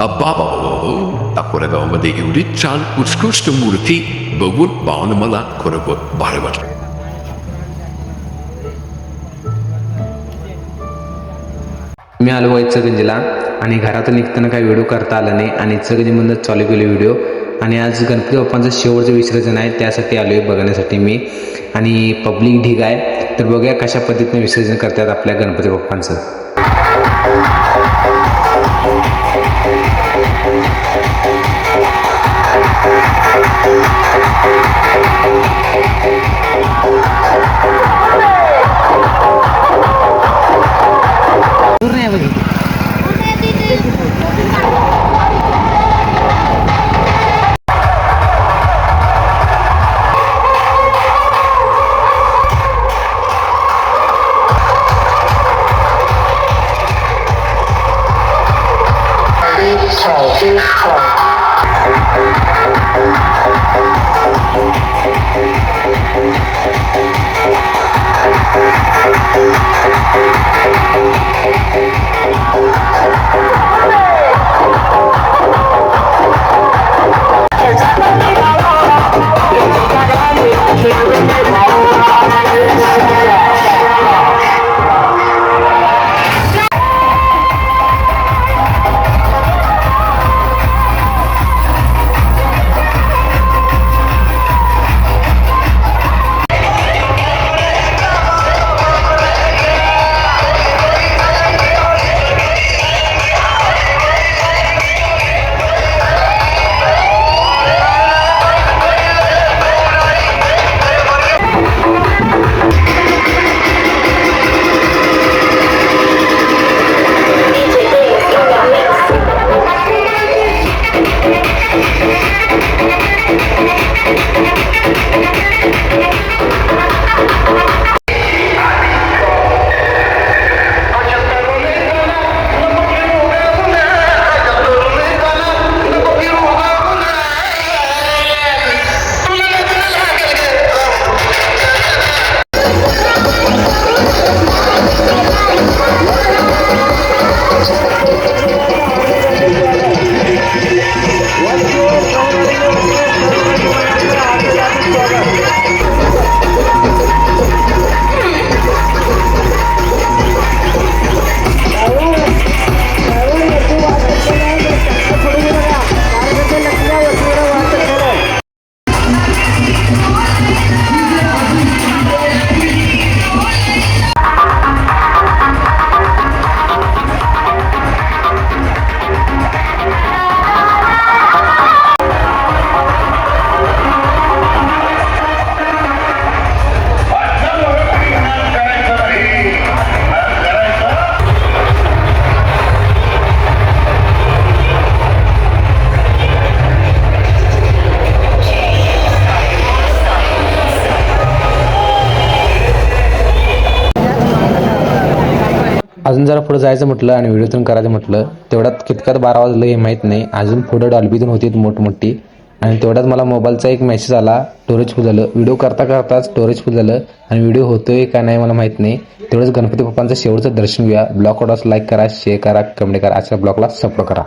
अब्बा बाबा अकोला गावामध्ये एवढी छान उत्कृष्ट मूर्ती बघून पाहून मला खरोखर भारी वाटलं मी आलो इचलकरंजीला आणि घरातून निघताना काही व्हिडिओ करता आला नाही आणि इचलकरंजीमधून चालू केले व्हिडिओ आणि आज गणपती बाप्पांचं शेवटचं विसर्जन आहे त्यासाठी आलो आहे बघण्यासाठी मी. आणि पब्लिक ढीग आहे. तर बघूया कशा पद्धतीने विसर्जन करतात आपल्या गणपती बाप्पांचं. 好，真好。अजून जरा पुढे जायचं म्हटलं आणि व्हिडिओतून करायचं म्हटलं तेवढ्यात कितक्यात बारा वाजलं हे माहीत नाही. अजून पुढे डॉल्बीतून होती मोठमोठी. आणि तेवढ्यात मला मोबाईलचा एक मेसेज आला स्टोरेज फुल झालं. व्हिडिओ करता करताच स्टोरेज फुल झालं. आणि व्हिडिओ होतोय का नाही मला माहीत नाही. तेवढंच गणपती बाप्पांचं शेवटचं दर्शन घ्या ब्लॉग लाईक करा शेअर करा कमेंट करा. अशा ब्लॉगला सपोर्ट करा.